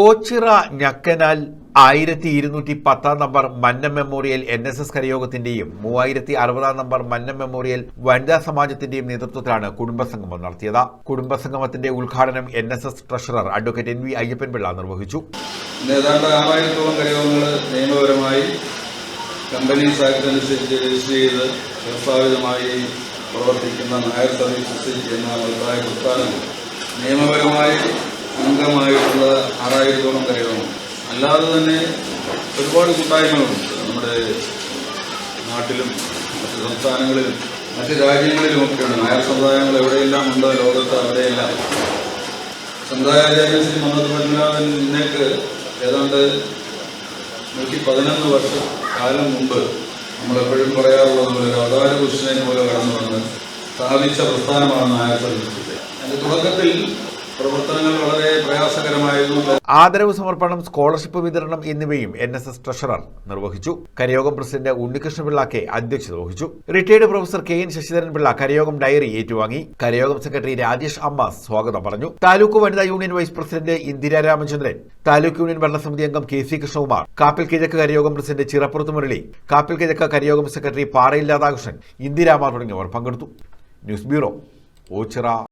ഓച്ചിറ ഞക്കനാൽ ആയിരത്തി ഇരുന്നൂറ്റി പത്താം number Manna memorial N S S കരയോഗത്തിന്റെയും മൂവായിരത്തി അറുപതാം നമ്പർ മന്ന മെമ്മോറിയൽ വനിതാ സമാജത്തിന്റെയും നേതൃത്വത്തിലാണ് കുടുംബസംഗമം നടത്തിയത്. കുടുംബസംഗമത്തിന്റെ ഉദ്ഘാടനം N S S treasurer advocate N V Ayyappan Pillai നിർവഹിച്ചു. ഏതാണ്ട് ആറായിരത്തോളം കരയോഗങ്ങൾ നിയമപരമായി കമ്പനീസ് ആക്ട് അനുസരിച്ച് രജിസ്റ്റർ ചെയ്ത് വ്യവസ്ഥാപിതമായി പ്രവർത്തിക്കുന്ന നായർ സർവീസ് സൊസൈറ്റി എന്ന അഭിപ്രായ പ്രസ്ഥാനം നിയമപരമായി അംഗമായിട്ടുള്ള ആറായിരത്തോളം കരയോളം അല്ലാതെ തന്നെ ഒരുപാട് കൂട്ടായ്മകളുണ്ട്. നമ്മുടെ നാട്ടിലും മറ്റ് സംസ്ഥാനങ്ങളിലും മറ്റ് രാജ്യങ്ങളിലുമൊക്കെയുണ്ട് നായർ സമുദായങ്ങൾ എവിടെയെല്ലാം ഉണ്ടോ ലോകത്ത് അവിടെയെല്ലാം. സമുദായാചാര്യ ശ്രീ മന്നത്ത് പത്മനാഭൻ ഏതാണ്ട് നൂറ്റി പതിനൊന്ന് വർഷം കാലം മുമ്പ് നമ്മളെപ്പോഴും പറയാറുള്ളത് പോലെ അവതാര പുരുഷനെ പോലെ കടന്നു വന്ന് സ്ഥാപിച്ച പ്രസ്ഥാനമാണ് നായർ സർവീസ് അതിന്റെ തുടക്കത്തിൽ പ്രവർത്തനങ്ങൾ വളരെ പ്രയാസകരമായിരുന്നു ആദരവ് സമർപ്പണം സ്കോളർഷിപ്പ് വിതരണം എന്നിവയും എൻ എസ് എസ് ട്രഷറർ നിർവഹിച്ചു. കരയോഗം പ്രസിഡന്റ് ഉണ്ണികൃഷ്ണപിള്ള കെ അധ്യക്ഷത വഹിച്ചു. Retired professor K N Sasidharan Pillai കരയോഗം diary ഏറ്റുവാങ്ങി. കരയോഗം സെക്രട്ടറി രാജേഷ് അമ്മാസ് സ്വാഗതം പറഞ്ഞു. താലൂക്ക് വനിതാ union vice president Indira Ramachandran taluk union ഭരണസമിതി അംഗം കെ സി കൃഷ്ണകുമാർ കാപ്പിൽ കിഴക്ക് കരയോഗം പ്രസിഡന്റ് ചിറപ്പുറത്ത് മുരളി കാപ്പിൽ കിഴക്ക് കരയോഗം സെക്രട്ടറി പാറയിൽ രാധാകൃഷ്ണൻ ഇന്ദിരാമാർ തുടങ്ങിയവർ പങ്കെടുത്തു. News bureau Ochira.